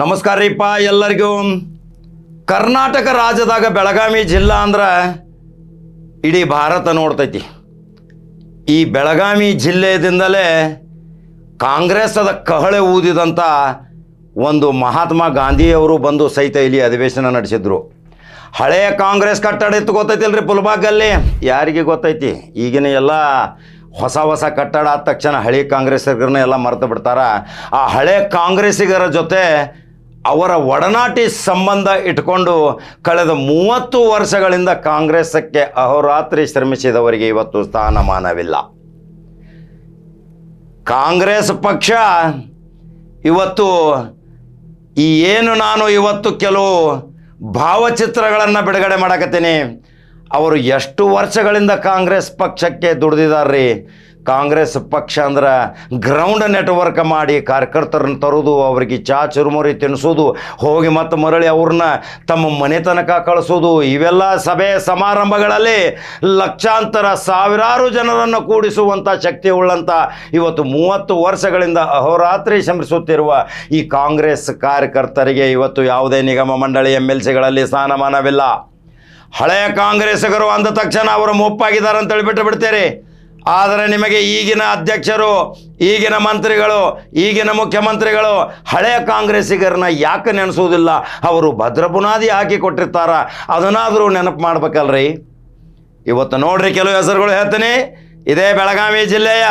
ನಮಸ್ಕಾರ ರೀಪ್ಪ ಎಲ್ಲರಿಗೂ. ಕರ್ನಾಟಕ ರಾಜ್ಯದಾಗ ಬೆಳಗಾವಿ ಜಿಲ್ಲಾ ಅಂದ್ರೆ ಇಡೀ ಭಾರತ ನೋಡ್ತೈತಿ. ಈ ಬೆಳಗಾವಿ ಜಿಲ್ಲೆಯಿಂದಲೇ ಕಾಂಗ್ರೆಸ್ಸದ ಕಹಳೆ ಊದಿದಂಥ ಒಂದು ಮಹಾತ್ಮ ಗಾಂಧಿಯವರು ಬಂದು ಸಹಿತ ಇಲ್ಲಿ ಅಧಿವೇಶನ ನಡೆಸಿದ್ರು. ಹಳೆಯ ಕಾಂಗ್ರೆಸ್ ಕಟ್ಟಡ ಇತ್ತು ಗೊತ್ತೈತಿಲ್ರಿ ಪುಲ್ಬಾಗಲ್ಲಿ? ಯಾರಿಗೆ ಗೊತ್ತೈತಿ? ಈಗಿನ ಎಲ್ಲ ಹೊಸ ಹೊಸ ಕಟ್ಟಡ ಆದ ತಕ್ಷಣ ಹಳೆ ಕಾಂಗ್ರೆಸ್ಸಿಗರನ್ನ ಎಲ್ಲ ಮರೆತು ಬಿಡ್ತಾರೆ. ಆ ಹಳೆ ಕಾಂಗ್ರೆಸ್ಸಿಗರ ಜೊತೆ ಅವರ ಒಡನಾಟಿ ಸಂಬಂಧ ಇಟ್ಕೊಂಡು ಕಳೆದ ಮೂವತ್ತು ವರ್ಷಗಳಿಂದ ಕಾಂಗ್ರೆಸ್ಸಕ್ಕೆ ಅಹೋರಾತ್ರಿ ಶ್ರಮಿಸಿದವರಿಗೆ ಇವತ್ತು ಸ್ಥಾನಮಾನವಿಲ್ಲ. ಕಾಂಗ್ರೆಸ್ ಪಕ್ಷ ಇವತ್ತು ಈ ಏನು ನಾನು ಇವತ್ತು ಕೆಲವು ಭಾವಚಿತ್ರಗಳನ್ನು ಬಿಡುಗಡೆ ಮಾಡಕತ್ತೀನಿ. ಅವರು ಎಷ್ಟು ವರ್ಷಗಳಿಂದ ಕಾಂಗ್ರೆಸ್ ಪಕ್ಷಕ್ಕೆ ದುಡ್ದಿದಾರ್ರಿ? ಕಾಂಗ್ರೆಸ್ ಪಕ್ಷ ಅಂದ್ರೆ ಗ್ರೌಂಡ್ ನೆಟ್ವರ್ಕ್ ಮಾಡಿ ಕಾರ್ಯಕರ್ತರನ್ನ ತರೋದು, ಅವರಿಗೆ ಚಾ ಚುರುಮುರಿ ತಿನ್ನಿಸೋದು ಹೋಗಿ ಮತ್ತು ಮರಳಿ ಅವ್ರನ್ನ ತಮ್ಮ ಮನೆ ತನಕ ಕಳಿಸೋದು. ಇವೆಲ್ಲ ಸಭೆ ಸಮಾರಂಭಗಳಲ್ಲಿ ಲಕ್ಷಾಂತರ ಸಾವಿರಾರು ಜನರನ್ನು ಕೂಡಿಸುವಂಥ ಶಕ್ತಿ ಉಳ್ಳಂಥ ಇವತ್ತು ಮೂವತ್ತು ವರ್ಷಗಳಿಂದ ಅಹೋರಾತ್ರಿ ಶ್ರಮಿಸುತ್ತಿರುವ ಈ ಕಾಂಗ್ರೆಸ್ ಕಾರ್ಯಕರ್ತರಿಗೆ ಇವತ್ತು ಯಾವುದೇ ನಿಗಮ ಮಂಡಳಿ ಎಂ ಎಲ್ ಸಿಗಳಲ್ಲಿ ಸ್ಥಾನಮಾನವಿಲ್ಲ. ಹಳೆಯ ಕಾಂಗ್ರೆಸ್ಸಿಗರು ಅಂದ ತಕ್ಷಣ ಅವರು ಮುಪ್ಪಾಗಿದ್ದಾರೆ ಅಂತ ಹೇಳಿಬಿಟ್ಟು ಬಿಡ್ತೀರಿ. ಆದರೆ ನಿಮಗೆ ಈಗಿನ ಅಧ್ಯಕ್ಷರು, ಈಗಿನ ಮಂತ್ರಿಗಳು, ಈಗಿನ ಮುಖ್ಯಮಂತ್ರಿಗಳು, ಹಳೆಯ ಕಾಂಗ್ರೆಸ್ಸಿಗರನ್ನ ಯಾಕೆ ನೆನೆಸೋದಿಲ್ಲ ಅವರು ಭದ್ರ ಬುನಾದಿ ಹಾಕಿ ಕೊಟ್ಟಿರ್ತಾರ. ಅದನ್ನಾದರೂ ನೆನಪು ಮಾಡ್ಬೇಕಲ್ರಿ? ಇವತ್ತು ನೋಡ್ರಿ ಕೆಲವು ಹೆಸರುಗಳು ಹೇಳ್ತೀನಿ. ಇದೇ ಬೆಳಗಾವಿ ಜಿಲ್ಲೆಯ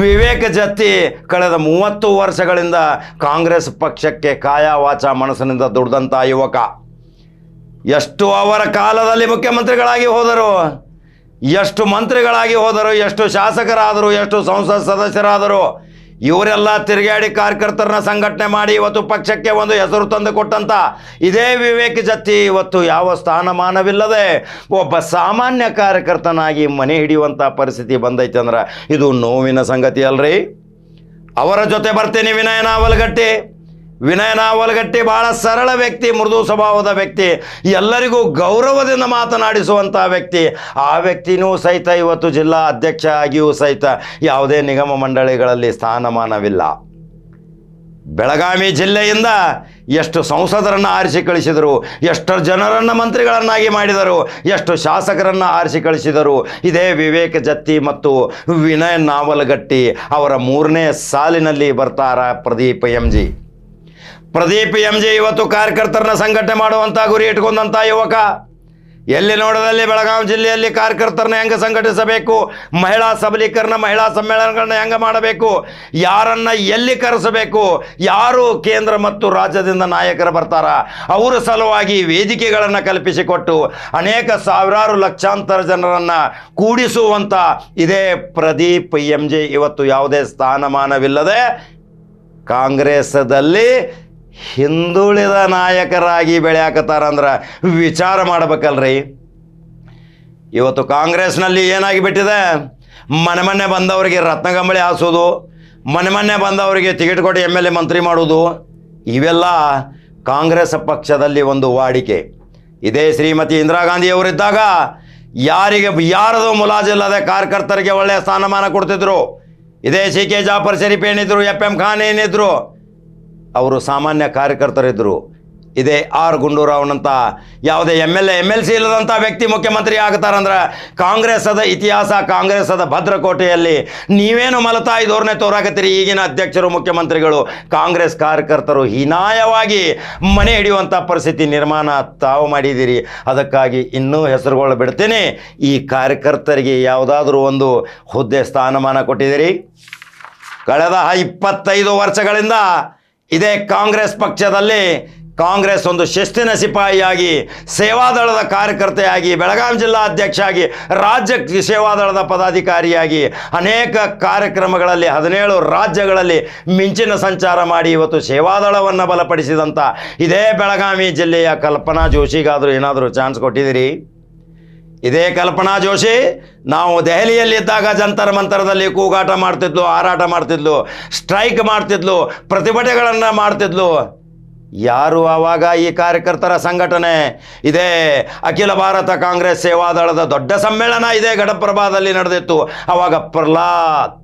ವಿವೇಕ ಜತ್ತಿ ಕಳೆದ ಮೂವತ್ತು ವರ್ಷಗಳಿಂದ ಕಾಂಗ್ರೆಸ್ ಪಕ್ಷಕ್ಕೆ ಕಾಯ ವಾಚ ಮನಸ್ಸಿನಿಂದ ದುಡ್ದಂಥ ಯುವಕ. ಎಷ್ಟು ಅವರ ಕಾಲದಲ್ಲಿ ಮುಖ್ಯಮಂತ್ರಿಗಳಾಗಿ ಹೋದರು? ಎಷ್ಟು ಮಂತ್ರಿಗಳಾಗಿ ಹೋದರು, ಎಷ್ಟು ಶಾಸಕರಾದರು, ಎಷ್ಟು ಸಂಸತ್ ಸದಸ್ಯರಾದರು, ಇವರೆಲ್ಲ ತಿರುಗಾಡಿ ಕಾರ್ಯಕರ್ತರನ್ನ ಸಂಘಟನೆ ಮಾಡಿ ಇವತ್ತು ಪಕ್ಷಕ್ಕೆ ಒಂದು ಹೆಸರು ತಂದು ಕೊಟ್ಟಂತ ಇದೇ ವಿವೇಕ ಜತ್ತಿ ಇವತ್ತು ಯಾವ ಸ್ಥಾನಮಾನವಿಲ್ಲದೆ ಒಬ್ಬ ಸಾಮಾನ್ಯ ಕಾರ್ಯಕರ್ತನಾಗಿ ಮನೆ ಹಿಡಿಯುವಂಥ ಪರಿಸ್ಥಿತಿ ಬಂದೈತೆ ಅಂದ್ರೆ ಇದು ನೋವಿನ ಸಂಗತಿ ಅಲ್ರಿ? ಅವರ ಜೊತೆ ಬರ್ತೇನೆ ವಿನಯನ ನಾವಲಗಟ್ಟಿ ವಿನಯ ಒಲಗಟ್ಟಿ ಬಹಳ ಸರಳ ವ್ಯಕ್ತಿ, ಮೃದು ಸ್ವಭಾವದ ವ್ಯಕ್ತಿ, ಎಲ್ಲರಿಗೂ ಗೌರವದಿಂದ ಮಾತನಾಡಿಸುವಂಥ ವ್ಯಕ್ತಿ. ಆ ವ್ಯಕ್ತಿನೂ ಸಹಿತ ಇವತ್ತು ಜಿಲ್ಲಾ ಅಧ್ಯಕ್ಷ ಆಗಿಯೂ ಸಹಿತ ಯಾವುದೇ ನಿಗಮ ಮಂಡಳಿಗಳಲ್ಲಿ ಸ್ಥಾನಮಾನವಿಲ್ಲ. ಬೆಳಗಾವಿ ಜಿಲ್ಲೆಯಿಂದ ಎಷ್ಟು ಸಂಸದರನ್ನು ಆರಿಸಿ ಕಳಿಸಿದರು, ಎಷ್ಟು ಜನರನ್ನು ಮಂತ್ರಿಗಳನ್ನಾಗಿ ಮಾಡಿದರು, ಎಷ್ಟು ಶಾಸಕರನ್ನು ಆರಿಸಿ ಕಳಿಸಿದರು, ಇದೇ ವಿವೇಕ ಜತ್ತಿ ಮತ್ತು ವಿನಯ್ ನಾವಲಗಟ್ಟಿ ಅವರ ಮೂರನೇ ಸಾಲಿನಲ್ಲಿ ಬರ್ತಾರ Pradeep M G. Pradeep M J ಇವತ್ತು ಕಾರ್ಯಕರ್ತರನ್ನ ಸಂಘಟನೆ ಮಾಡುವಂಥ ಗುರಿ ಇಟ್ಕೊಂಡಂಥ ಯುವಕ. ಎಲ್ಲಿ ನೋಡದಲ್ಲಿ ಬೆಳಗಾವಿ ಜಿಲ್ಲೆಯಲ್ಲಿ ಕಾರ್ಯಕರ್ತರನ್ನ ಹೆಂಗೆ ಸಂಘಟಿಸಬೇಕು? ಮಹಿಳಾ ಸಬಲೀಕರಣ, ಮಹಿಳಾ ಸಮ್ಮೇಳನಗಳನ್ನ ಹೆಂಗೆ ಮಾಡಬೇಕು? ಯಾರನ್ನ ಎಲ್ಲಿ ಕರೆಸಬೇಕು? ಯಾರು ಕೇಂದ್ರ ಮತ್ತು ರಾಜ್ಯದಿಂದ ನಾಯಕರು ಬರ್ತಾರ? ಅವರ ಸಲುವಾಗಿ ವೇದಿಕೆಗಳನ್ನು ಕಲ್ಪಿಸಿಕೊಟ್ಟು ಅನೇಕ ಸಾವಿರಾರು ಲಕ್ಷಾಂತರ ಜನರನ್ನು ಕೂಡಿಸುವಂಥ ಇದೇ ಪ್ರದೀಪ್ ಎಂ ಜೆ ಇವತ್ತು ಯಾವುದೇ ಸ್ಥಾನಮಾನವಿಲ್ಲದೆ ಕಾಂಗ್ರೆಸ್ದಲ್ಲಿ ಹಿಂದುಳಿದ ನಾಯಕರಾಗಿ ಬೆಳೆಯಾಕತ್ತಾರಂದ್ರೆ ವಿಚಾರ ಮಾಡಬೇಕಲ್ರಿ. ಇವತ್ತು ಕಾಂಗ್ರೆಸ್ನಲ್ಲಿ ಏನಾಗಿ ಬಿಟ್ಟಿದೆ? ಮನೆ ಮೊನ್ನೆ ಬಂದವರಿಗೆ ರತ್ನಗಂಬಳಿ ಹಾಸೋದು, ಮನೆ ಮೊನ್ನೆ ಬಂದವರಿಗೆ ಟಿಕೆಟ್ ಕೊಟ್ಟು ಎಂ ಎಲ್ ಎ ಮಂತ್ರಿ ಮಾಡೋದು, ಇವೆಲ್ಲ ಕಾಂಗ್ರೆಸ್ ಪಕ್ಷದಲ್ಲಿ ಒಂದು ವಾಡಿಕೆ. ಇದೇ ಶ್ರೀಮತಿ ಇಂದಿರಾ ಗಾಂಧಿಯವರಿದ್ದಾಗ ಯಾರಿಗೆ, ಯಾರದು ಮುಲಾಜಿಲ್ಲದೆ ಕಾರ್ಯಕರ್ತರಿಗೆ ಒಳ್ಳೆಯ ಸ್ಥಾನಮಾನ ಕೊಡ್ತಿದ್ರು? ಇದೇ ಸಿ ಕೆ ಜಾಫರ್ ಶರೀಫ್ ಏನಿದ್ರು ಎಫ್ ಎಂ ಖಾನ್ ಏನಿದ್ರು ಅವರು ಸಾಮಾನ್ಯ ಕಾರ್ಯಕರ್ತರಿದ್ದರು. ಇದೇ ಆರ್ ಗುಂಡೂರಾವ್ನಂತ ಯಾವುದೇ M L A M L C ಇಲ್ಲದಂಥ ವ್ಯಕ್ತಿ ಮುಖ್ಯಮಂತ್ರಿ ಆಗ್ತಾರಂದ್ರೆ ಕಾಂಗ್ರೆಸ್ಸದ ಇತಿಹಾಸ, ಕಾಂಗ್ರೆಸ್ಸದ ಭದ್ರಕೋಟೆಯಲ್ಲಿ ನೀವೇನು ಮಲತಾ ಧೋರಣೆ ತೋರಾಕತ್ತೀರಿ? ಈಗಿನ ಅಧ್ಯಕ್ಷರು, ಮುಖ್ಯಮಂತ್ರಿಗಳು, ಕಾಂಗ್ರೆಸ್ ಕಾರ್ಯಕರ್ತರು ಹೀನಾಯವಾಗಿ ಮನೆ ಹಿಡಿಯುವಂಥ ಪರಿಸ್ಥಿತಿ ನಿರ್ಮಾಣ ತಾವು ಮಾಡಿದ್ದೀರಿ. ಅದಕ್ಕಾಗಿ ಇನ್ನೂ ಹೆಸರುಗಳು ಬಿಡ್ತೀನಿ. ಈ ಕಾರ್ಯಕರ್ತರಿಗೆ ಯಾವುದಾದ್ರೂ ಒಂದು ಹುದ್ದೆ ಸ್ಥಾನಮಾನ ಕೊಟ್ಟಿದ್ದೀರಿ. ಕಳೆದ ಇಪ್ಪತ್ತೈದು ವರ್ಷಗಳಿಂದ ಇದೇ ಕಾಂಗ್ರೆಸ್ ಪಕ್ಷದಲ್ಲಿ ಕಾಂಗ್ರೆಸ್ ಒಂದು ಶಿಸ್ತಿನ ಸಿಪಾಯಿಯಾಗಿ, ಸೇವಾದಳದ ಕಾರ್ಯಕರ್ತೆಯಾಗಿ, ಬೆಳಗಾವಿ ಜಿಲ್ಲಾ ಅಧ್ಯಕ್ಷ ಆಗಿ ರಾಜ್ಯ ಸೇವಾದಳದ ಪದಾಧಿಕಾರಿಯಾಗಿ ಅನೇಕ ಕಾರ್ಯಕ್ರಮಗಳಲ್ಲಿ, ಹದಿನೇಳು ರಾಜ್ಯಗಳಲ್ಲಿ ಮಿಂಚಿನ ಸಂಚಾರ ಮಾಡಿ ಇವತ್ತು ಸೇವಾದಳವನ್ನು ಬಲಪಡಿಸಿದಂಥ ಇದೇ ಬೆಳಗಾವಿ ಜಿಲ್ಲೆಯ ಕಲ್ಪನಾ ಜೋಶಿಗಾದರೂ ಏನಾದರೂ ಚಾನ್ಸ್ ಕೊಟ್ಟಿದ್ದೀರಿ? ಇದೇ ಕಲ್ಪನಾ ಜೋಶಿ, ನಾವು ದೆಹಲಿಯಲ್ಲಿದ್ದಾಗ ಜಂತರ ಮಂತರದಲ್ಲಿ ಕೂಗಾಟ ಮಾಡ್ತಿದ್ಲು, ಹಾರಾಟ ಮಾಡ್ತಿದ್ಲು, ಸ್ಟ್ರೈಕ್ ಮಾಡ್ತಿದ್ಲು, ಪ್ರತಿಭಟನೆಗಳನ್ನು ಮಾಡ್ತಿದ್ಲು. ಯಾರು ಆವಾಗ ಈ ಕಾರ್ಯಕರ್ತರ ಸಂಘಟನೆ? ಇದೇ ಅಖಿಲ ಭಾರತ ಕಾಂಗ್ರೆಸ್ ಸೇವಾದಳದ ದೊಡ್ಡ ಸಮ್ಮೇಳನ ಇದೇ ಘಟಪ್ರಭಾದಲ್ಲಿ ನಡೆದಿತ್ತು. ಆವಾಗ ಪ್ರಹ್ಲಾದ್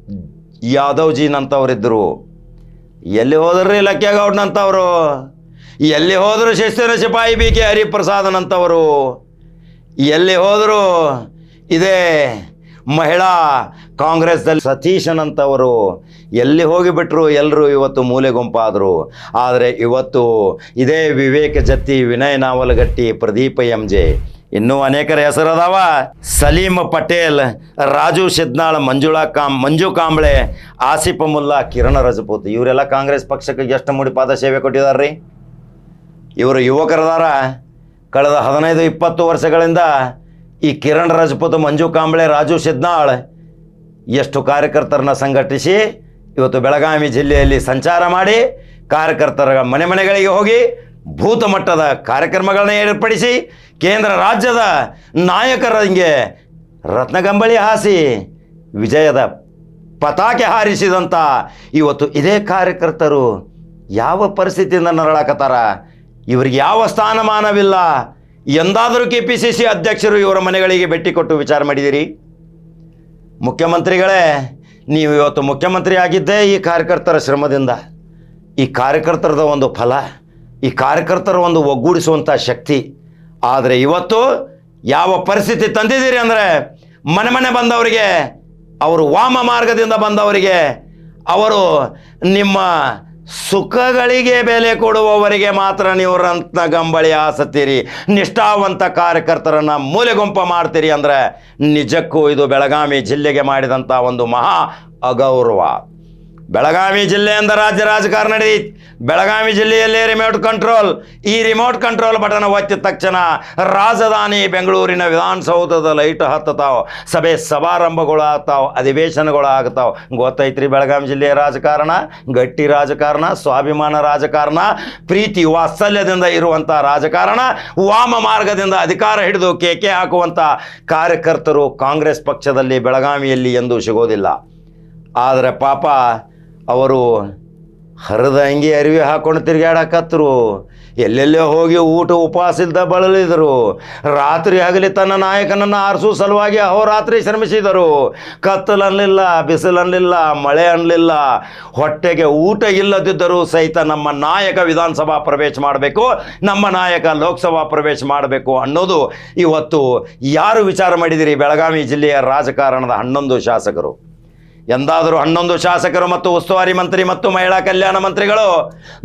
ಯಾದವ್ಜಿನಂಥವರಿದ್ದರು ಎಲ್ಲಿ ಹೋದ್ರಿ ಲಕ್ಕೆಗೌಡ್ನಂಥವ್ರು ಎಲ್ಲಿ ಹೋದರೂ ಶಿಸ್ತಿನ ಸಿಪಾಯಿ ಬಿ ಕೆ ಹರಿಪ್ರಸಾದನಂತವರು? ಎಲ್ಲಿ ಹೋದರೂ ಇದೇ ಮಹಿಳಾ ಕಾಂಗ್ರೆಸ್ದಲ್ಲಿ ಸತೀಶನಂತವರು ಎಲ್ಲಿ ಹೋಗಿಬಿಟ್ರು ಎಲ್ಲರೂ ಇವತ್ತು ಮೂಲೆ ಗುಂಪಾದರು. ಆದರೆ ಇವತ್ತು ಇದೇ ವಿವೇಕ ಜತ್ತಿ ವಿನಯ್ ನಾವಲಗಟ್ಟಿ, ಪ್ರದೀಪ ಎಂ ಜೆ ಇನ್ನೂ ಅನೇಕರ ಹೆಸರದಾವ. ಸಲೀಂ ಪಟೇಲ್, ರಾಜು ಸಿದ್ನಾಳ್, ಮಂಜುಳಾ ಕಾಮ್, ಮಂಜು ಕಾಂಬ್ಳೆ, ಆಸಿಫ್ ಮುಲ್ಲಾ, ಕಿರಣ ರಜಪೂತ್, ಇವರೆಲ್ಲ ಕಾಂಗ್ರೆಸ್ ಪಕ್ಷಕ್ಕೆ ಎಷ್ಟು ಮುಡಿಪಾದ ಸೇವೆ ರೀ ಇವರು ಯುವಕರದಾರ? ಕಳೆದ ಹದಿನೈದು, ಇಪ್ಪತ್ತು ವರ್ಷಗಳಿಂದ ಈ ಕಿರಣ್ ರಾಜಪೂತ್, ಮಂಜು ಕಾಂಬ್ಳೆ, ರಾಜು ಸಿದ್ನಾಳ್ ಎಷ್ಟು ಕಾರ್ಯಕರ್ತರನ್ನ ಸಂಘಟಿಸಿ ಇವತ್ತು ಬೆಳಗಾವಿ ಜಿಲ್ಲೆಯಲ್ಲಿ ಸಂಚಾರ ಮಾಡಿ ಕಾರ್ಯಕರ್ತರ ಮನೆ ಮನೆಗಳಿಗೆ ಹೋಗಿ ಭೂತ ಮಟ್ಟದ ಕಾರ್ಯಕ್ರಮಗಳನ್ನ ಏರ್ಪಡಿಸಿ ಕೇಂದ್ರ ರಾಜ್ಯದ ನಾಯಕರಿಗೆ ರತ್ನಗಂಬಳಿ ಹಾಸಿ ವಿಜಯದ ಪತಾಕೆ ಹಾರಿಸಿದಂಥ ಇವತ್ತು ಇದೇ ಕಾರ್ಯಕರ್ತರು ಯಾವ ಪರಿಸ್ಥಿತಿಯಿಂದ ನರಳಾಕತ್ತಾರ? ಇವರಿಗೆ ಯಾವ ಸ್ಥಾನಮಾನವಿಲ್ಲ? ಎಂದಾದರೂ ಕೆ ಪಿ ಸಿ ಸಿ ಅಧ್ಯಕ್ಷರು ಇವರ ಮನೆಗಳಿಗೆ ಭೇಟಿ ಕೊಟ್ಟು ವಿಚಾರ ಮಾಡಿದಿರಿ. ಮುಖ್ಯಮಂತ್ರಿಗಳೇ, ನೀವು ಇವತ್ತು ಮುಖ್ಯಮಂತ್ರಿ ಆಗಿದ್ದೇ ಈ ಕಾರ್ಯಕರ್ತರ ಶ್ರಮದಿಂದ. ಈ ಕಾರ್ಯಕರ್ತರದ ಒಂದು ಫಲ, ಈ ಕಾರ್ಯಕರ್ತರ ಒಂದು ಒಗ್ಗೂಡಿಸುವಂಥ ಶಕ್ತಿ. ಆದರೆ ಇವತ್ತು ಯಾವ ಪರಿಸ್ಥಿತಿ ತಂದಿದ್ದೀರಿ ಅಂದರೆ ಮನೆ ಮನೆ ಬಂದವರಿಗೆ, ಅವರು ವಾಮ ಮಾರ್ಗದಿಂದ ಬಂದವರಿಗೆ, ಅವರು ನಿಮ್ಮ ಸುಖಗಳಿಗೆ ಬೆಲೆ ಕೊಡುವವರಿಗೆ ಮಾತ್ರ ನೀವು ರತ್ನ ಗಂಬಳಿ ಆಸತ್ತೀರಿ. ನಿಷ್ಠಾವಂತ ಕಾರ್ಯಕರ್ತರನ್ನು ಮೂಲೆಗುಂಪ ಮಾಡ್ತೀರಿ ಅಂದರೆ ನಿಜಕ್ಕೂ ಇದು ಬೆಳಗಾವಿ ಜಿಲ್ಲೆಗೆ ಮಾಡಿದಂಥ ಒಂದು ಮಹಾ ಅಗೌರವ. ಬೆಳಗಾವಿ ಜಿಲ್ಲೆಯಿಂದ ರಾಜ್ಯ ರಾಜಕಾರಣ ನಡೆಯಿತು ಬೆಳಗಾವಿ ಜಿಲ್ಲೆಯಲ್ಲಿ ರಿಮೋಟ್ ಕಂಟ್ರೋಲ್ ಈ ರಿಮೋಟ್ ಕಂಟ್ರೋಲ್ ಬಟನ್ ಒತ್ತಿದ ತಕ್ಷಣ ರಾಜಧಾನಿ ಬೆಂಗಳೂರಿನ ವಿಧಾನಸೌಧದ ಲೈಟ್ ಹತ್ತತಾವ. ಸಭೆ ಸಮಾರಂಭಗಳು ಆಗ್ತಾವ ಅಧಿವೇಶನಗಳು ಆಗ್ತಾವ ಗೊತ್ತೈತ್ರಿ ಬೆಳಗಾವಿ ಜಿಲ್ಲೆಯ ರಾಜಕಾರಣ? ಗಟ್ಟಿ ರಾಜಕಾರಣ, ಸ್ವಾಭಿಮಾನ ರಾಜಕಾರಣ, ಪ್ರೀತಿ ವಾತ್ಸಲ್ಯದಿಂದ ಇರುವಂಥ ರಾಜಕಾರಣ, ವಾಮ ಮಾರ್ಗದಿಂದ ಅಧಿಕಾರ ಹಿಡಿದು ಕೇಕೆ ಹಾಕುವಂಥ ಕಾರ್ಯಕರ್ತರು ಕಾಂಗ್ರೆಸ್ ಪಕ್ಷದಲ್ಲಿ ಬೆಳಗಾವಿಯಲ್ಲಿ ಎಂದೂ ಸಿಗೋದಿಲ್ಲ. ಆದರೆ ಪಾಪ ಅವರು ಹರಿದ ಅಂಗಿ ಅರಿವಿ ಹಾಕೊಂಡು ತಿರುಗಾಡಕತ್ರು ಎಲ್ಲೆಲ್ಲೇ ಹೋಗಿ ಊಟ ಉಪವಾಸ ಇಲ್ದ ಬಳಲಿದರು. ರಾತ್ರಿ ಆಗಲಿ ತನ್ನ ನಾಯಕನನ್ನು ಆರಿಸೋ ಸಲುವಾಗಿ ಅಹೋರಾತ್ರಿ ಶ್ರಮಿಸಿದರು. ಕತ್ತಲು ಅನ್ನಲಿಲ್ಲ ಬಿಸಿಲು ಅನ್ನಲಿಲ್ಲ ಮಳೆ ಅನ್ನಲಿಲ್ಲ ಹೊಟ್ಟೆಗೆ ಊಟ ಇಲ್ಲದಿದ್ದರೂ ಸಹಿತ ನಮ್ಮ ನಾಯಕ ವಿಧಾನಸಭಾ ಪ್ರವೇಶ ಮಾಡಬೇಕು, ನಮ್ಮ ನಾಯಕ ಲೋಕಸಭಾ ಪ್ರವೇಶ ಮಾಡಬೇಕು ಅನ್ನೋದು ಇವತ್ತು ಯಾರು ವಿಚಾರ ಮಾಡಿದಿರಿ ಬೆಳಗಾವಿ ಜಿಲ್ಲೆಯ ರಾಜಕಾರಣದ ಹನ್ನೊಂದು ಶಾಸಕರು? ಎಂದಾದರೂ ಹನ್ನೊಂದು ಶಾಸಕರು ಮತ್ತು ಉಸ್ತುವಾರಿ ಮಂತ್ರಿ ಮತ್ತು ಮಹಿಳಾ ಕಲ್ಯಾಣ ಮಂತ್ರಿಗಳು,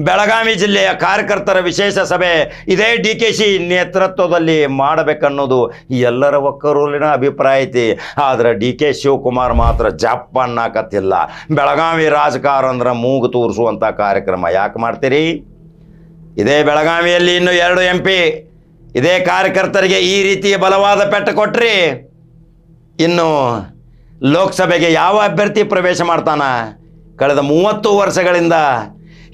ಬೆಳಗಾವಿ ಜಿಲ್ಲೆಯ ಕಾರ್ಯಕರ್ತರ ವಿಶೇಷ ಸಭೆ ಇದೇ ಡಿ ಕೆ ಸಿ ನೇತೃತ್ವದಲ್ಲಿ ಮಾಡಬೇಕನ್ನೋದು ಎಲ್ಲರ ಒಕ್ಕರೂಲಿನ ಅಭಿಪ್ರಾಯ ಐತಿ. ಆದರೆ ಡಿ ಕೆ ಶಿವಕುಮಾರ್ ಮಾತ್ರ ಜಪ್ಪನ್ನಾಕತ್ತಿಲ್ಲ ಬೆಳಗಾವಿ ರಾಜಕಾರಣ ಅಂದ್ರೆ ಮೂಗು ತೋರಿಸುವಂಥ ಕಾರ್ಯಕ್ರಮ ಯಾಕೆ ಮಾಡ್ತೀರಿ? ಇದೇ ಬೆಳಗಾವಿಯಲ್ಲಿ ಇನ್ನು ಎರಡು ಎಂ ಪಿ ಇದೇ ಕಾರ್ಯಕರ್ತರಿಗೆ ಈ ರೀತಿಯ ಬಲವಾದ ಪೆಟ್ಟು ಕೊಟ್ರಿ. ಇನ್ನು ಲೋಕಸಭೆಗೆ ಯಾವ ಅಭ್ಯರ್ಥಿ ಪ್ರವೇಶ ಮಾಡ್ತಾನ? ಕಳೆದ ಮೂವತ್ತು ವರ್ಷಗಳಿಂದ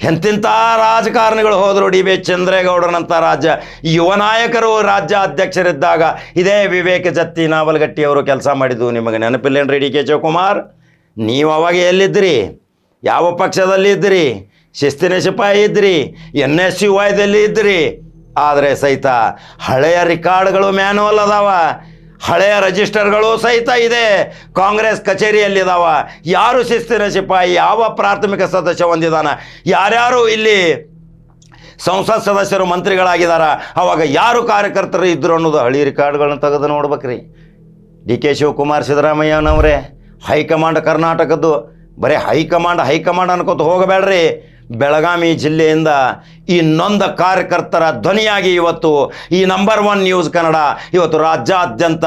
ಎಂತಿಂಥ ರಾಜಕಾರಣಿಗಳು ಹೋದರು ಡಿ ವಿ ಚಂದ್ರೇಗೌಡರಂಥ ರಾಜ್ಯ. ಯುವ ನಾಯಕರು ರಾಜ್ಯ ಅಧ್ಯಕ್ಷರಿದ್ದಾಗ ಇದೇ ವಿವೇಕ ಜತ್ತಿ ನಾವಲ್ಗಟ್ಟಿಯವರು ಕೆಲಸ ಮಾಡಿದ್ದು. ನಿಮಗೆ ನೆನಪಿಲ್ಲೇನ್ರಿ ಡಿ ಕೆ ಶಿವಕುಮಾರ್? ನೀವು ಅವಾಗ ಎಲ್ಲಿದ್ದಿರಿ? ಯಾವ ಪಕ್ಷದಲ್ಲಿ ಇದ್ದಿರಿ? ಶಿಸ್ತಿನ ಸಿಪಾಯಿ ಇದ್ರಿ ಎನ್ ಎಸ್ ಯು ವಾಯ್ದಲ್ಲಿ ಇದ್ರಿ ಆದರೆ ಸಹಿತ ಹಳೆಯ ರೆಕಾರ್ಡ್ಗಳು ಮ್ಯಾನುವಲ್ ಅದಾವ. ಹಳೆಯ ರಜಿಸ್ಟರ್ಗಳು ಸಹಿತ ಇದೆ. ಕಾಂಗ್ರೆಸ್ ಕಚೇರಿಯಲ್ಲಿದ್ದಾವ ಯಾರು ಶಿಸ್ತಿನ ಸಿಪಾಯಿ? ಯಾವ ಪ್ರಾಥಮಿಕ ಸದಸ್ಯ ಹೊಂದಿದಾನ? ಯಾರ್ಯಾರು ಇಲ್ಲಿ ಸಂಸತ್ ಸದಸ್ಯರು ಮಂತ್ರಿಗಳಾಗಿದ್ದಾರೆ ಅವಾಗ ಯಾರು ಕಾರ್ಯಕರ್ತರು ಇದ್ದರು ಅನ್ನೋದು ಹಳಿ ರೆಕಾರ್ಡ್ಗಳನ್ನ ತೆಗೆದು ನೋಡ್ಬೇಕ್ರಿ. ಡಿ ಕೆ ಶಿವಕುಮಾರ್ ಸಿದ್ದರಾಮಯ್ಯನವರೇ, ಹೈಕಮಾಂಡ್ ಕರ್ನಾಟಕದ್ದು. ಬರೀ ಹೈಕಮಾಂಡ್ ಹೈಕಮಾಂಡ್ ಅನ್ಕೋತ ಹೋಗಬೇಡ್ರಿ. ಬೆಳಗಾವಿ ಜಿಲ್ಲೆಯಿಂದ ಈ ನೊಂದ ಕಾರ್ಯಕರ್ತರ ಧ್ವನಿಯಾಗಿ ಇವತ್ತು ಈ ನಂಬರ್ ಒನ್ ನ್ಯೂಸ್ ಕನ್ನಡ ಇವತ್ತು ರಾಜ್ಯಾದ್ಯಂತ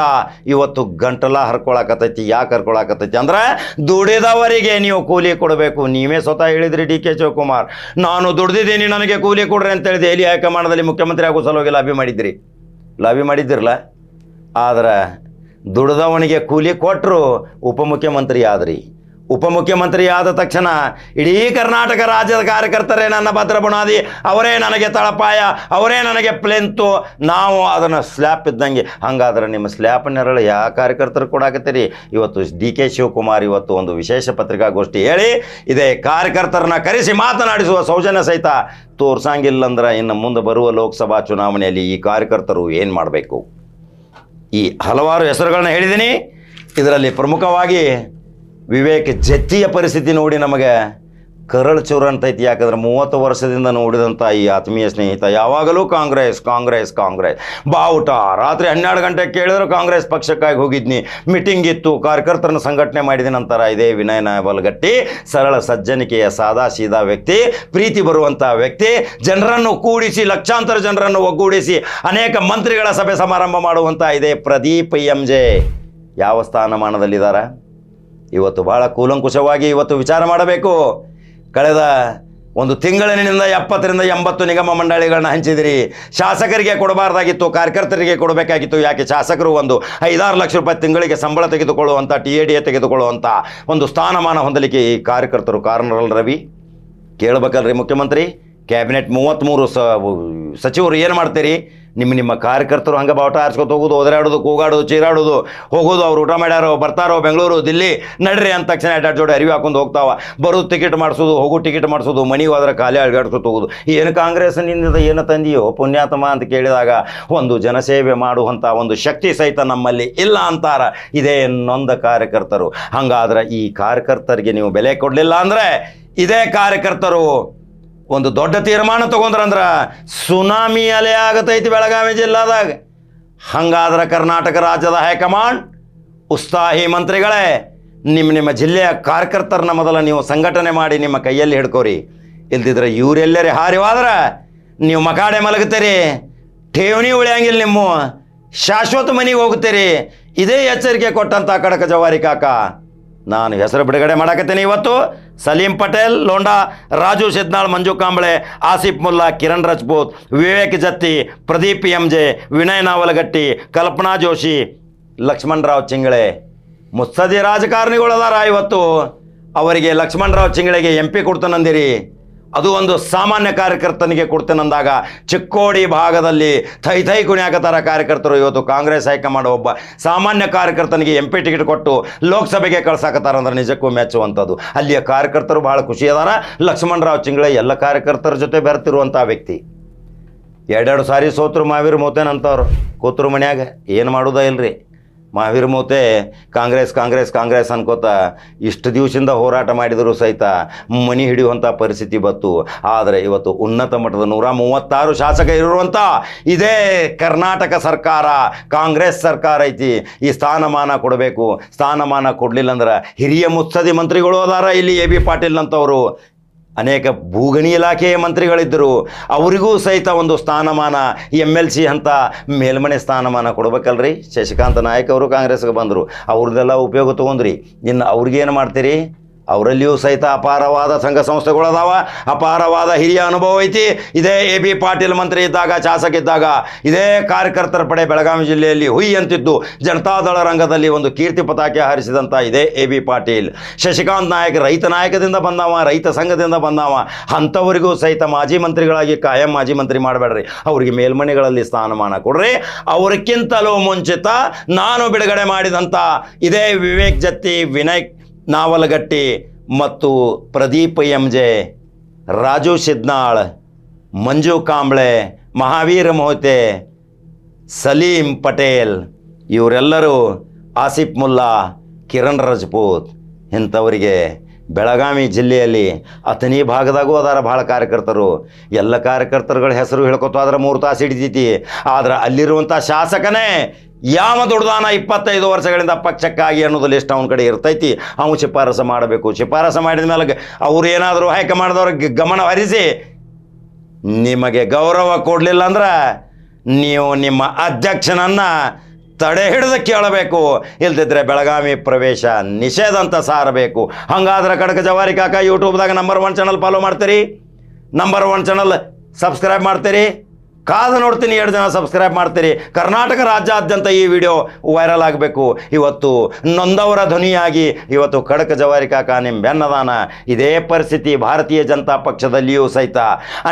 ಇವತ್ತು ಗಂಟಲ ಹರ್ಕೊಳಕತ್ತೈತಿ. ಯಾಕೆ ಹರ್ಕೊಳಕತ್ತೈತಿ ಅಂದ್ರೆ ದುಡಿದವರಿಗೆ ನೀವು ಕೂಲಿ ಕೊಡಬೇಕು. ನೀವೇ ಸ್ವತಃ ಹೇಳಿದ್ರಿ ಡಿ ಕೆ ಶಿವಕುಮಾರ್. ನಾನು ದುಡ್ದಿದ್ದೀನಿ, ನನಗೆ ಕೂಲಿ ಕೊಡ್ರಿ ಅಂತ ಹೇಳಿದೆ. ಎಲ್ಲಿ ಹೈಕಮಾಂಡದಲ್ಲಿ ಮುಖ್ಯಮಂತ್ರಿ ಆಗೋ ಸಲುವಾಗಿ ಲಾಬಿ ಮಾಡಿದ್ರಿ? ಲಾಬಿ ಮಾಡಿದ್ದಿರಲ್ಲ? ಆದ್ರೆ ದುಡಿದವನಿಗೆ ಕೂಲಿ ಕೊಟ್ಟರು ಉಪಮುಖ್ಯಮಂತ್ರಿ ಆದ್ರಿ. ಉಪಮುಖ್ಯಮಂತ್ರಿ ಆದ ತಕ್ಷಣ ಇಡೀ ಕರ್ನಾಟಕ ರಾಜ್ಯದ ಕಾರ್ಯಕರ್ತರೇ ನನ್ನ ಭದ್ರ ಬುನಾದಿ. ಅವರೇ ನನಗೆ ತಳಪಾಯ, ಅವರೇ ನನಗೆ ಪ್ಲೆಂತು. ನಾವು ಅದನ್ನು ಸ್ಲ್ಯಾಪ್ ಇದ್ದಂಗೆ. ಹಂಗಾದ್ರೆ ನಿಮ್ಮ ಸ್ಲ್ಯಾಪ್ ನೆರಳು ಯಾವ ಕಾರ್ಯಕರ್ತರು ಕೊಡಾಕತ್ತೀರಿ ಇವತ್ತು ಡಿ ಕೆ ಶಿವಕುಮಾರ್ ಇವತ್ತು ಒಂದು ವಿಶೇಷ ಪತ್ರಿಕಾಗೋಷ್ಠಿ ಹೇಳಿ, ಇದೇ ಕಾರ್ಯಕರ್ತರನ್ನ ಕರೆಸಿ ಮಾತನಾಡಿಸುವ ಸೌಜನ್ಯ ಸಹಿತ ತೋರ್ಸಂಗಿಲ್ಲಂದ್ರೆ ಇನ್ನು ಮುಂದೆ ಬರುವ ಲೋಕಸಭಾ ಚುನಾವಣೆಯಲ್ಲಿ ಈ ಕಾರ್ಯಕರ್ತರು ಏನು ಮಾಡಬೇಕು? ಈ ಹಲವಾರು ಹೆಸರುಗಳನ್ನ ಹೇಳಿದ್ದೀನಿ. ಇದರಲ್ಲಿ ಪ್ರಮುಖವಾಗಿ ವಿವೇಕ್ ಜತ್ತಿಯ ಪರಿಸ್ಥಿತಿ ನೋಡಿ ನಮಗೆ ಕರಳು ಚೂರು ಅಂತೈತಿ ಯಾಕಂದ್ರೆ ಮೂವತ್ತು ವರ್ಷದಿಂದ ನೋಡಿದಂಥ ಈ ಆತ್ಮೀಯ ಸ್ನೇಹಿತ. ಯಾವಾಗಲೂ ಕಾಂಗ್ರೆಸ್ ಕಾಂಗ್ರೆಸ್ ಕಾಂಗ್ರೆಸ್. ಬಾವುಟ, ರಾತ್ರಿ ಹನ್ನೆರಡು ಗಂಟೆ ಕೇಳಿದ್ರು ಕಾಂಗ್ರೆಸ್ ಪಕ್ಷಕ್ಕಾಗಿ ಹೋಗಿದ್ನಿ. ಮೀಟಿಂಗ್ ಇತ್ತು, ಕಾರ್ಯಕರ್ತರನ್ನು ಸಂಘಟನೆ ಮಾಡಿದ ನಂತರ ಇದೇ ವಿನಯನ ಬಲಗಟ್ಟಿ, ಸರಳ ಸಜ್ಜನಿಕೆಯ ಸಾದಾ ಸೀದಾ ವ್ಯಕ್ತಿ, ಪ್ರೀತಿ ಬರುವಂಥ ವ್ಯಕ್ತಿ, ಜನರನ್ನು ಕೂಡಿಸಿ, ಲಕ್ಷಾಂತರ ಜನರನ್ನು ಒಗ್ಗೂಡಿಸಿ, ಅನೇಕ ಮಂತ್ರಿಗಳ ಸಭೆ ಸಮಾರಂಭ ಮಾಡುವಂಥ ಇದೇ ಪ್ರದೀಪ್ ಎಂ ಯಾವ ಸ್ಥಾನಮಾನದಲ್ಲಿದ್ದಾರೆ ಇವತ್ತು ಭಾಳ ಕೂಲಂಕುಷವಾಗಿ ಇವತ್ತು ವಿಚಾರ ಮಾಡಬೇಕು. ಕಳೆದ ಒಂದು ತಿಂಗಳಿನಿಂದ ಎಪ್ಪತ್ತರಿಂದ ಎಂಬತ್ತು ನಿಗಮ ಮಂಡಳಿಗಳನ್ನ ಹಂಚಿದಿರಿ. ಶಾಸಕರಿಗೆ ಕೊಡಬಾರ್ದಾಗಿತ್ತು, ಕಾರ್ಯಕರ್ತರಿಗೆ ಕೊಡಬೇಕಾಗಿತ್ತು. ಯಾಕೆ ಶಾಸಕರು ಒಂದು ಐದಾರು ಲಕ್ಷ ರೂಪಾಯಿ ತಿಂಗಳಿಗೆ ಸಂಬಳ ತೆಗೆದುಕೊಳ್ಳುವಂಥ ಟಿ ಎ ಡಿ ಎ ತೆಗೆದುಕೊಳ್ಳುವಂಥ ಒಂದು ಸ್ಥಾನಮಾನ ಹೊಂದಲಿಕ್ಕೆ ಈ ಕಾರ್ಯಕರ್ತರು ಕಾರಣರಲ್ಲ ರವಿ. ಕೇಳಬೇಕಲ್ರಿ ಮುಖ್ಯಮಂತ್ರಿ. ಕ್ಯಾಬಿನೆಟ್ ಮೂವತ್ತ್ಮೂರು ಸ ಸಚಿವರು ಏನು ಮಾಡ್ತೀರಿ? ನಿಮ್ಮ ನಿಮ್ಮ ಕಾರ್ಯಕರ್ತರು ಹಂಗೆ ಬಾವುಟ ಹಾರಿಸ್ಕೊತ ಹೋಗೋದು, ಒದರಾಡೋದು, ಕೂಗಾಡೋದು, ಚೀರಾಡೋದು, ಹೋಗೋದು, ಅವ್ರು ಊಟ ಮಾಡ್ಯಾರೋ, ಬರ್ತಾರೋ, ಬೆಂಗಳೂರು, ದಿಲ್ಲಿ, ನಡ್ರಿ ಅಂದ ತಕ್ಷಣ ಅಡ್ಡಾಡ್ ಜೋಡಿ ಅರಿವಿ ಹಾಕೊಂಡು ಹೋಗ್ತಾವ. ಬರೋದು ಟಿಕೆಟ್ ಮಾಡಿಸೋದು, ಹೋಗೋ ಟಿಕೆಟ್ ಮಾಡಿಸೋದು, ಮನೆಗೆ ಹೋದ್ರೆ ಖಾಲಿ ಅಳ್ಗಾಡ್ಕೊತ ಹೋಗೋದು. ಏನು ಕಾಂಗ್ರೆಸ್ನಿಂದ ಏನು ತಂದಿಯೋ, ಪುಣ್ಯಾತ್ಮ ಅಂತ ಕೇಳಿದಾಗ ಒಂದು ಜನಸೇವೆ ಮಾಡುವಂಥ ಒಂದು ಶಕ್ತಿ ಸಹಿತ ನಮ್ಮಲ್ಲಿ ಇಲ್ಲ ಅಂತಾರ. ಇದೇ ನೊಂದ ಕಾರ್ಯಕರ್ತರು. ಹಂಗಾದ್ರೆ ಈ ಕಾರ್ಯಕರ್ತರಿಗೆ ನೀವು ಬೆಲೆ ಕೊಡಲಿಲ್ಲ ಅಂದರೆ, ಇದೇ ಕಾರ್ಯಕರ್ತರು ಒಂದು ದೊಡ್ಡ ತೀರ್ಮಾನ ತಗೊಂಡ್ರಂದ್ರ ಸುನಾಮಿ ಅಲೆ ಆಗತೈತಿ ಬೆಳಗಾವಿ ಜಿಲ್ಲಾದಾಗ. ಹಂಗಾದ್ರೆ ಕರ್ನಾಟಕ ರಾಜ್ಯದ ಹೈಕಮಾಂಡ್ ಉತ್ಸಾಹಿ ಮಂತ್ರಿಗಳೇ ನಿಮ್ಮ ನಿಮ್ಮ ಜಿಲ್ಲೆಯ ಕಾರ್ಯಕರ್ತರನ್ನ ಮೊದಲ ನೀವು ಸಂಘಟನೆ ಮಾಡಿ ನಿಮ್ಮ ಕೈಯಲ್ಲಿ ಹಿಡ್ಕೋರಿ. ಇಲ್ದಿದ್ರೆ ಇವರೆಲ್ಲರೇ ಹಾರಿವಾದ್ರೆ ನೀವು ಮಕಾಡೆ ಮಲಗುತ್ತೀರಿ, ಠೇವಣಿ ಉಳಿಯಂಗಿಲ್ಲ ನಿಮ್ಮ, ಶಾಶ್ವತ ಮನೆಗೆ ಹೋಗುತ್ತೀರಿ. ಇದೇ ಎಚ್ಚರಿಕೆ ಕೊಟ್ಟಂತ ಕಡಕ ಜವಾರಿ ಕಾಕ, ನಾನು ಹೆಸರು ಬಿಡುಗಡೆ ಮಾಡಕತ್ತೀನಿ ಇವತ್ತು. Saleem Patel, Londa, Raju Sidnal, Manju Kamble, Asif Mulla, Kiran Rajput, Vivek Jatti, Pradeep M J Vinay Navalgatti, Kalpana Joshi, Laxman Rao Chingale. ಮುತ್ಸದಿ ರಾಜಕಾರಣಿಗಳದಾರ ಇವತ್ತು. ಅವರಿಗೆ ಲಕ್ಷ್ಮಣರಾವ್ ಚಿಂಗಳೆಗೆ ಎಂ ಪಿ ಕೊಡ್ತಾನಂದಿರಿ ಅದು ಒಂದು ಸಾಮಾನ್ಯ ಕಾರ್ಯಕರ್ತನಿಗೆ ಕೊಡ್ತೇನಂದಾಗ ಚಿಕ್ಕೋಡಿ ಭಾಗದಲ್ಲಿ ಥೈ ಥೈ ಕುಣಿಯಾಕತ್ತಾರ ಕಾರ್ಯಕರ್ತರು ಇವತ್ತು ಕಾಂಗ್ರೆಸ್ ಹೈಕಮಾಂಡ್ ಒಬ್ಬ ಸಾಮಾನ್ಯ ಕಾರ್ಯಕರ್ತನಿಗೆ ಎಂ ಪಿ ಟಿಕೆಟ್ ಕೊಟ್ಟು ಲೋಕಸಭೆಗೆ ಕಳ್ಸಾಕತ್ತಾರ ಅಂದ್ರೆ ನಿಜಕ್ಕೂ ಮೆಚ್ಚುವಂಥದ್ದು ಅಲ್ಲಿಯ ಕಾರ್ಯಕರ್ತರು ಭಾಳ ಖುಷಿ ಅದಾರ. ಲಕ್ಷ್ಮಣರಾವ್ ಚಿಂಗಳೆ ಎಲ್ಲ ಕಾರ್ಯಕರ್ತರ ಜೊತೆ ಬೆರೆತಿರುವಂಥ ವ್ಯಕ್ತಿ. ಎರಡೆರಡು ಸಾರಿ ಸೋತ್ರು ಮಾವೀರ್ ಮೋತೇನಂತವ್ರು. ಕೂತರು ಮನ್ಯಾಗ ಏನು ಮಾಡೋದ ಇಲ್ರಿ? ಮಾವೀರ್ ಮೂತೆ ಕಾಂಗ್ರೆಸ್ ಕಾಂಗ್ರೆಸ್ ಕಾಂಗ್ರೆಸ್ ಅನ್ಕೋತ ಇಷ್ಟು ದಿವಸದಿಂದ ಹೋರಾಟ ಮಾಡಿದರೂ ಸಹಿತ ಮನಿ ಹಿಡಿಯುವಂಥ ಪರಿಸ್ಥಿತಿ ಬತ್ತು ಆದರೆ ಇವತ್ತು ಉನ್ನತ ಮಟ್ಟದ ನೂರ ಮೂವತ್ತಾರು ಶಾಸಕ ಇರುವಂಥ ಇದೇ ಕರ್ನಾಟಕ ಸರ್ಕಾರ, ಕಾಂಗ್ರೆಸ್ ಸರ್ಕಾರ ಐತಿ. ಈ ಸ್ಥಾನಮಾನ ಕೊಡಬೇಕು. ಸ್ಥಾನಮಾನ ಕೊಡಲಿಲ್ಲ ಅಂದ್ರೆ ಹಿರಿಯ ಮುತ್ಸದಿ ಮಂತ್ರಿಗಳು ಅದಾರ ಇಲ್ಲಿ ಎ ಬಿ ಪಾಟೀಲ್ ಅಂತವರು ಅನೇಕ ಭೂಗಣಿ ಇಲಾಖೆಯ ಮಂತ್ರಿಗಳಿದ್ದರು. ಅವರಿಗೂ ಸಹಿತ ಒಂದು ಸ್ಥಾನಮಾನ ಎಂ ಎಲ್ ಸಿ ಅಂತ ಮೇಲ್ಮನೆ ಸ್ಥಾನಮಾನ ಕೊಡ್ಬೇಕಲ್ರಿ? ಶಶಿಕಾಂತ ನಾಯಕ್ ಅವರು ಕಾಂಗ್ರೆಸ್ಗೆ ಬಂದರು. ಅವ್ರದ್ದೆಲ್ಲ ಉಪಯೋಗ ತೊಗೊಂಡ್ರಿ. ಇನ್ನು ಅವ್ರಿಗೇನು ಮಾಡ್ತೀರಿ? ಅವರಲ್ಲಿಯೂ ಸಹಿತ ಅಪಾರವಾದ ಸಂಘ ಸಂಸ್ಥೆಗಳದಾವ. ಅಪಾರವಾದ ಹಿರಿಯ ಅನುಭವ ಐತಿ. ಇದೇ ಎ ಬಿ ಪಾಟೀಲ್ ಮಂತ್ರಿ ಇದ್ದಾಗ ಶಾಸಕ ಇದ್ದಾಗ ಇದೇ ಕಾರ್ಯಕರ್ತರ ಪಡೆ ಬೆಳಗಾವಿ ಜಿಲ್ಲೆಯಲ್ಲಿ ಹುಯ್ ಅಂತಿದ್ದು ಜನತಾದಳ ರಂಗದಲ್ಲಿ ಒಂದು ಕೀರ್ತಿ ಪತಾಕೆ ಹಾರಿಸಿದಂಥ ಇದೇ ಎ ಬಿ ಪಾಟೀಲ್. ಶಶಿಕಾಂತ್ ನಾಯಕ್ ರೈತ ನಾಯಕದಿಂದ ಬಂದವ, ರೈತ ಸಂಘದಿಂದ ಬಂದವ, ಅಂಥವರಿಗೂ ಸಹಿತ ಮಾಜಿ ಮಂತ್ರಿಗಳಾಗಿ ಕಾಯಂ ಮಾಜಿ ಮಂತ್ರಿ ಮಾಡಬೇಡ್ರಿ. ಅವರಿಗೆ ಮೇಲ್ಮನೆಗಳಲ್ಲಿ ಸ್ಥಾನಮಾನ ಕೊಡ್ರಿ. ಅವರಿಗಿಂತಲೂ ಮುಂಚಿತ ನಾನು ಬಿಡುಗಡೆ ಮಾಡಿದಂಥ ಇದೇ ವಿವೇಕ್ ಜತ್ತಿ ವಿನಯ್ ನಾವಲಗಟ್ಟಿ ಮತ್ತು ಪ್ರದೀಪ್ ಎಂ ಜೆ ರಾಜು ಸಿದ್ನಾಳ್, ಮಂಜು ಕಾಂಬ್ಳೆ, ಮಹಾವೀರ ಮೋಹತೆ, ಸಲೀಂ ಪಟೇಲ್, ಇವರೆಲ್ಲರೂ ಆಸಿಫ್ ಮುಲ್ಲಾ, ಕಿರಣ್ ರಜಪೂತ್ ಇಂಥವರಿಗೆ ಬೆಳಗಾವಿ ಜಿಲ್ಲೆಯಲ್ಲಿ ಅಥಣಿ ಭಾಗದಾಗೂ ಅದಾರ ಭಾಳ ಕಾರ್ಯಕರ್ತರು. ಎಲ್ಲ ಕಾರ್ಯಕರ್ತರುಗಳ ಹೆಸರು ಹೇಳ್ಕೊತಾದ್ರೆ ಮೂರು ತಾಸು ಹಿಡಿತೈತಿ ಆದ್ರೆ ಅಲ್ಲಿರುವಂಥ ಶಾಸಕನೇ ಯಾವ ದುಡ್ದಾನ ಇಪ್ಪತ್ತೈದು ವರ್ಷಗಳಿಂದ ಪಕ್ಷಕ್ಕಾಗಿ ಅನ್ನೋದು ಲಿಸ್ಟ್ ಅವನ ಕಡೆ ಇರ್ತೈತಿ ಅವನು ಶಿಫಾರಸು ಮಾಡಬೇಕು. ಶಿಫಾರಸು ಮಾಡಿದ ಮೇಲೆ ಅವ್ರು ಏನಾದರೂ ಹೈಕಮಾಂಡ್ದವ್ರಿಗೆ ಗಮನ ಹರಿಸಿ, ನಿಮಗೆ ಗೌರವ ಕೊಡಲಿಲ್ಲ ಅಂದ್ರೆ ನೀವು ನಿಮ್ಮ ಅಧ್ಯಕ್ಷನನ್ನು ತಡೆ ಹಿಡಿದು ಕೇಳಬೇಕು. ಇಲ್ದಿದ್ರೆ ಬೆಳಗಾವಿ ಪ್ರವೇಶ ನಿಷೇಧ ಅಂತ ಸಾರಬೇಕು. ಹಂಗಾದ್ರೆ ಕಡಕ ಜವಾರಿ ಕಾಕ ಯೂಟ್ಯೂಬ್ದಾಗ ನಂಬರ್ ಒನ್ ಚಾನಲ್ ಫಾಲೋ ಮಾಡ್ತೀರಿ? ನಂಬರ್ ಒನ್ ಚಾನಲ್ ಸಬ್ಸ್ಕ್ರೈಬ್ ಮಾಡ್ತೀರಿ? ಕಾದು ನೋಡ್ತೀನಿ ಎರಡು ಜನ ಸಬ್ಸ್ಕ್ರೈಬ್ ಮಾಡ್ತೀರಿ. ಕರ್ನಾಟಕ ರಾಜ್ಯಾದ್ಯಂತ ಈ ವಿಡಿಯೋ ವೈರಲ್ ಆಗಬೇಕು. ಇವತ್ತು ನೊಂದವರ ಧ್ವನಿಯಾಗಿ ಇವತ್ತು ಖಡಕ ಜವಾರಿ ಕಾಕ ನಿಮ್ಮ ಬೆನ್ನದಾನ. ಇದೇ ಪರಿಸ್ಥಿತಿ ಭಾರತೀಯ ಜನತಾ ಪಕ್ಷದಲ್ಲಿಯೂ ಸಹಿತ.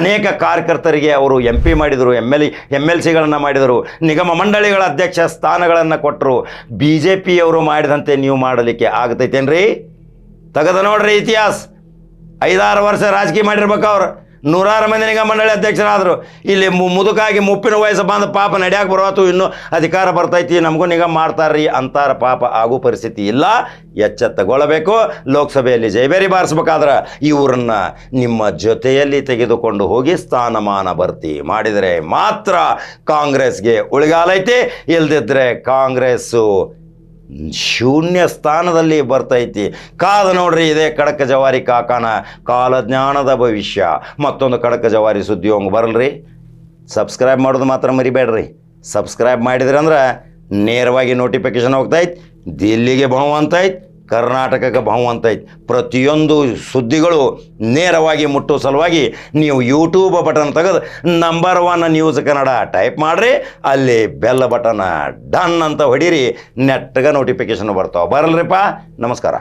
ಅನೇಕ ಕಾರ್ಯಕರ್ತರಿಗೆ ಅವರು ಎಂ ಪಿ ಮಾಡಿದರು ಎಂ ಎಲ್ ಎಂ ಎಲ್ ಸಿಗಳನ್ನು ಮಾಡಿದರು. ನಿಗಮ ಮಂಡಳಿಗಳ ಅಧ್ಯಕ್ಷ ಸ್ಥಾನಗಳನ್ನು ಕೊಟ್ಟರು ಬಿ ಜೆ ಪಿಯವರು ಮಾಡಿದಂತೆ ನೀವು ಮಾಡಲಿಕ್ಕೆ ಆಗ್ತೈತೇನ್ರಿ? ತೆಗೆದು ನೋಡ್ರಿ ಇತಿಹಾಸ. ಐದಾರು ವರ್ಷ ರಾಜಕೀಯ ಮಾಡಿರ್ಬೇಕು ಅವ್ರು ನೂರಾರು ಮಂದಿ ನಿಗಮ ಮಂಡಳಿ ಅಧ್ಯಕ್ಷರಾದರು. ಇಲ್ಲಿ ಮುದುಕಾಗಿ ಮುಪ್ಪಿನ ವಯಸ್ಸು ಬಂದು ಪಾಪ ನಡ್ಯಾಕ ಬರೋತು ಇನ್ನು ಅಧಿಕಾರ ಬರ್ತೈತಿ, ನಮಗೂ ನಿಗಮ ಮಾಡ್ತಾರ್ರಿ ಅಂತಾರ ಪಾಪ ಆಗೋ ಪರಿಸ್ಥಿತಿ ಇಲ್ಲ. ಎಚ್ಚೆತ್ತಗೊಳ್ಳಬೇಕು. ಲೋಕಸಭೆಯಲ್ಲಿ ಜೈಬೇರಿ ಬಾರಿಸ್ಬೇಕಾದ್ರೆ ಇವ್ರನ್ನ ನಿಮ್ಮ ಜೊತೆಯಲ್ಲಿ ತೆಗೆದುಕೊಂಡು ಹೋಗಿ ಸ್ಥಾನಮಾನ ಭರ್ತಿ ಮಾಡಿದರೆ ಮಾತ್ರ ಕಾಂಗ್ರೆಸ್ಗೆ ಉಳಿಗಾಲೈತಿ. ಇಲ್ದಿದ್ರೆ ಕಾಂಗ್ರೆಸ್ಸು ಶೂನ್ಯ ಸ್ಥಾನದಲ್ಲಿ ಬರ್ತೈತಿ. ಕಾದ ನೋಡ್ರಿ ಇದೇ ಕಡಕ ಜವಾರಿ ಕಾಕಾನ ಕಾಲಜ್ಞಾನದ ಭವಿಷ್ಯ. ಮತ್ತೊಂದು ಕಡಕ ಜವಾರಿ ಸುದ್ದಿ ಹಂಗೆ ಬರಲ್ರಿ. ಸಬ್ಸ್ಕ್ರೈಬ್ ಮಾಡೋದು ಮಾತ್ರ ಮರಿಬೇಡ್ರಿ. ಸಬ್ಸ್ಕ್ರೈಬ್ ಮಾಡಿದ್ರಂದ್ರೆ ನೇರವಾಗಿ ನೋಟಿಫಿಕೇಶನ್ ಹೋಗ್ತಾಯ್ತು ದಿಲ್ಲಿಗೆ ಅಂತೈತಿ. ಕರ್ನಾಟಕಕ್ಕೆ ಬಹು ಅಂತೈತಿ ಪ್ರತಿಯೊಂದು ಸುದ್ದಿಗಳು ನೇರವಾಗಿ ಮುಟ್ಟೋ ಸಲುವಾಗಿ ನೀವು ಯೂಟ್ಯೂಬ್ ಬಟನ್ ತೆಗೆದು number one news Kannada type ಮಾಡಿರಿ, ಅಲ್ಲಿ ಬೆಲ್ ಬಟನ್ ಡನ್ ಅಂತ ಹೊಡೀರಿ ನೆಟ್ಟಗೆ ನೋಟಿಫಿಕೇಶನ್ ಬರ್ತಾವೆ. ಬರಲ್ರಿಪ್ಪ ನಮಸ್ಕಾರ.